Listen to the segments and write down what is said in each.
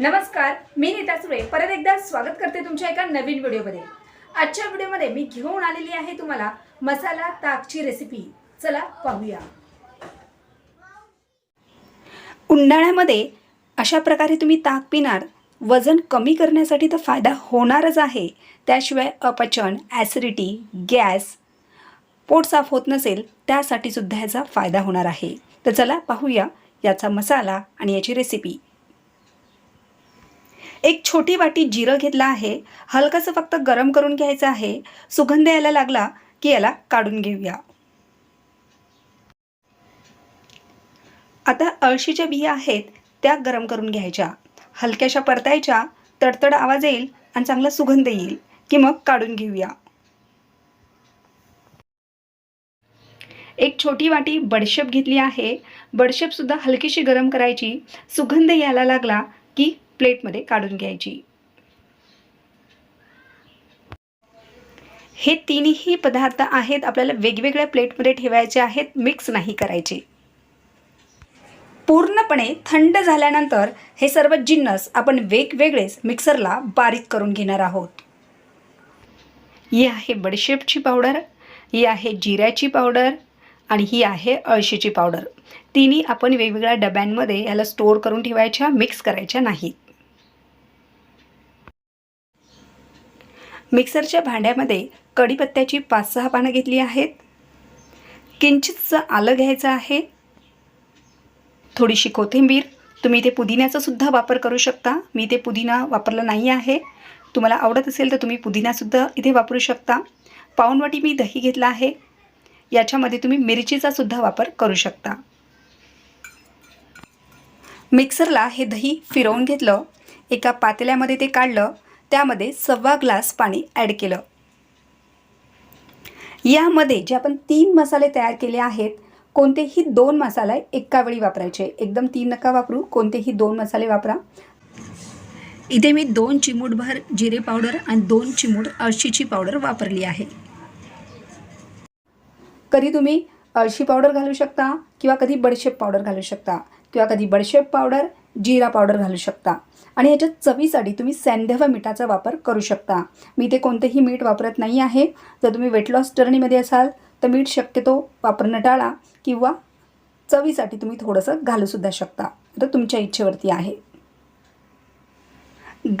नमस्कार मी नीता सुरे. परत एकदा स्वागत करते तुमच्या एका नवीन व्हिडिओमध्ये. आजच्या व्हिडिओमध्ये मी घेऊन आलेली आहे तुम्हाला मसाला ताकची रेसिपी चला पाहूया. उन्हाळ्यामध्ये अशा प्रकारे तुम्ही ताक पिणार वजन कमी करण्यासाठी तर फायदा होणारच आहे. त्याशिवाय अपचन ॲसिडिटी गॅस पोट साफ होत नसेल त्यासाठी सुद्धा याचा फायदा होणार आहे. तर चला पाहूया याचा मसाला आणि याची रेसिपी एक छोटी वाटी जिरं घेतलं आहे. हलकंसं फक्त गरम करून घ्यायचं आहे. सुगंध यायला लागला की याला काढून घेऊया. आता अळशीच्या बिया आहेत त्या गरम करून घ्यायच्या. हलक्याशा परतायच्या तडतड आवाज येईल आणि चांगला सुगंध येईल की मग काढून घेऊया. एक छोटी वाटी बडशेप घेतली आहे. बडशेपसुद्धा हलकीशी गरम करायची. सुगंध यायला लागला की प्लेटमध्ये काढून घ्यायची. हे तिन्ही पदार्थ आहेत आपल्याला वेगवेगळ्या प्लेटमध्ये ठेवायचे आहेत मिक्स नाही करायचे. पूर्णपणे थंड झाल्यानंतर हे सर्व जिन्नस आपण वेगवेगळेच मिक्सरला बारीक करून घेणार आहोत. ही आहे बडीशेपची पावडर ही आहे जिऱ्याची पावडर आणि ही आहे अळशीची पावडर. तिन्ही आपण वेगवेगळ्या डब्यांमध्ये याला स्टोअर करून ठेवायच्या मिक्स करायच्या नाहीत. मिक्सरच्या भांड्यामध्ये कढीपत्त्याची पाच सहा पानं घेतली आहेत. किंचितचं आलं घ्यायचं आहे. थोडीशी कोथिंबीर. तुम्ही इथे पुदिन्याचासुद्धा वापर करू शकता. मी इथे पुदिना वापरला नाही आहे. तुम्हाला आवडत असेल तर तुम्ही पुदिनासुद्धा इथे वापरू शकता. पाऊणवाटी मी दही घेतला आहे. याच्यामध्ये तुम्ही मिरचीचासुद्धा वापर करू शकता. मिक्सरला हे दही फिरवून घेतलं. एका पातेल्यामध्ये ते काढलं. त्यामध्ये सव्वा ग्लास पाणी ॲड केलं. यामध्ये जे आपण तीन मसाले तयार केले आहेत कोणतेही दोन मसाले एका वेळी वापरायचे. एकदम तीन नका वापरू कोणतेही दोन मसाले वापरा. इथे मी दोन चिमूटभर जिरे पावडर आणि दोन चिमूट अळशीची पावडर वापरली आहे. कधी तुम्ही अळशी पावडर घालू शकता किंवा कधी बडशेप पावडर घालू शकता. किंवा कधी बडशेप पावडर जिरा पावडर घालू शकता. आणि याच्या चवीसाठी तुम्ही सैंधव मिठाचा वापर करू शकता. मी ते कोणतेही मीठ वापरत नाही आहे. जर तुम्ही वेट लॉस जर्नीमध्ये असाल तर मीठ शक्यतो वापरणं टाळा किंवा चवीसाठी तुम्ही थोडंसं घालूसुद्धा शकता. तर तुमच्या इच्छेवरती आहे.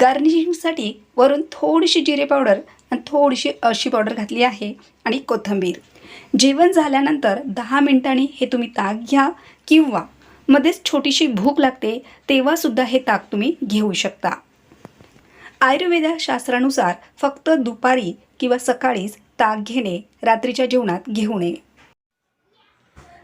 गार्निशिंगसाठी वरून थोडीशी जिरे पावडर आणि थोडीशी अळशी पावडर घातली आहे आणि कोथिंबीर. जेवण झाल्यानंतर दहा मिनिटांनी हे तुम्ही ताक घ्या किंवा मध्येच छोटीशी भूक लागते तेव्हासुद्धा हे ताक तुम्ही घेऊ शकता. आयुर्वेदा शास्त्रानुसार फक्त दुपारी किंवा सकाळीच ताक घेणे रात्रीच्या जेवणात घेऊ नये.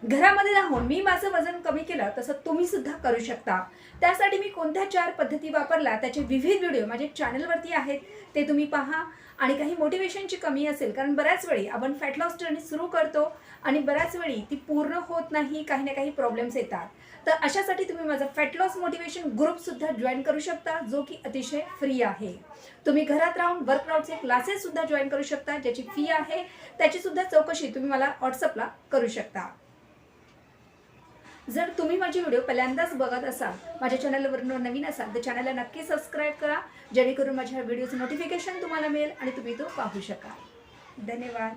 घरामध्ये राहून मी माझं वजन कमी केलं तसं तुम्ही सुद्धा करू शकता. त्यासाठी मी कोणत्या चार पद्धती वापरल्या त्याचे विविध व्हिडिओ माझ्या चॅनलवरती आहेत ते तुम्ही पहा. आणि काही मोटिवेशनची कमी असेल कारण बऱ्याच वेळी आपण फॅट लॉस जर्नी सुरू करतो आणि बऱ्याच वेळी ती पूर्ण होत नाही काही ना काही प्रॉब्लेम्स येतात. तर अशासाठी तुम्ही माझा फॅट लॉस मोटिवेशन ग्रुपसुद्धा जॉईन करू शकता जो की अतिशय फ्री आहे. तुम्ही घरात राहून वर्कआउटचे क्लासेससुद्धा जॉईन करू शकता ज्याची फी आहे त्याचीसुद्धा चौकशी तुम्ही मला व्हॉट्सअपला करू शकता. जर तुम्ही माझे व्हिडिओ पहिल्यांदाच बघत असाल माझ्या चॅनलवर नवीन असाल तर चॅनलला नक्की सबस्क्राईब करा जेणेकरून माझ्या व्हिडिओचं नोटिफिकेशन तुम्हाला मिळेल आणि तुम्ही तो पाहू शकाल. धन्यवाद.